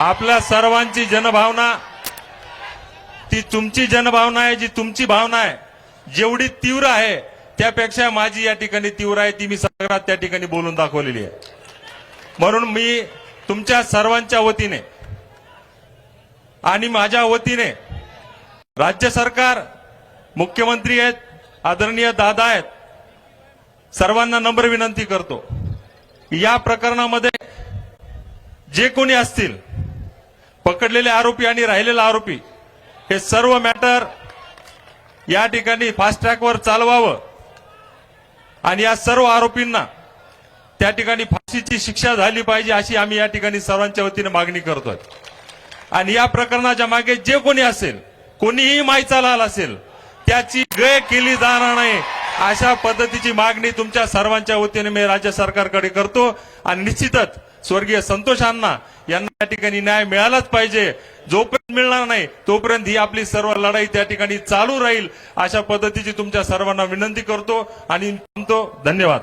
आपल्या सर्वांची जनभावना ती तुमची जनभावना आहे जी तुमची भावना आहे. जेवढी तीव्र आहे त्यापेक्षा माझी या ठिकाणी तीव्र आहे ती मी सगळ्यात त्या ठिकाणी बोलून दाखवलेली आहे. म्हणून मी तुमच्या सर्वांच्या वतीने आणि माझ्या वतीने राज्य सरकार मुख्यमंत्री आहेत आदरणीय दादा आहेत सर्वांना नम्र विनंती करतो. या प्रकरणामध्ये जे कोणी असतील पकडलेले आरोपी आणि राहिलेला आरोपी हे सर्व मॅटर या ठिकाणी फास्ट ट्रॅकवर चालवावं. आणि या सर्व आरोपींना त्या ठिकाणी फाशीची शिक्षा झाली पाहिजे अशी आम्ही या ठिकाणी सर्वांच्या वतीने मागणी करतोय. आणि या प्रकरणाच्या मागे जे कोणी असेल कोणीही माहिती लाल असेल त्याची गय केली जाणार नाही अशा पद्धतीची मागणी तुमच्या सर्वांच्या वतीने मी राज्य सरकारकडे करतो. आणि निश्चितच स्वर्गीय संतोष अण्णा यांना या ठिकाणी न्याय मिळालाच पाहिजे. जोपर्यंत मिळणार नाही तोपर्यंत ही आपली सर्व लढाई त्या ठिकाणी चालू राहील. अशा पद्धतीची तुमच्या सर्वांना विनंती करतो आणि म्हणतो धन्यवाद.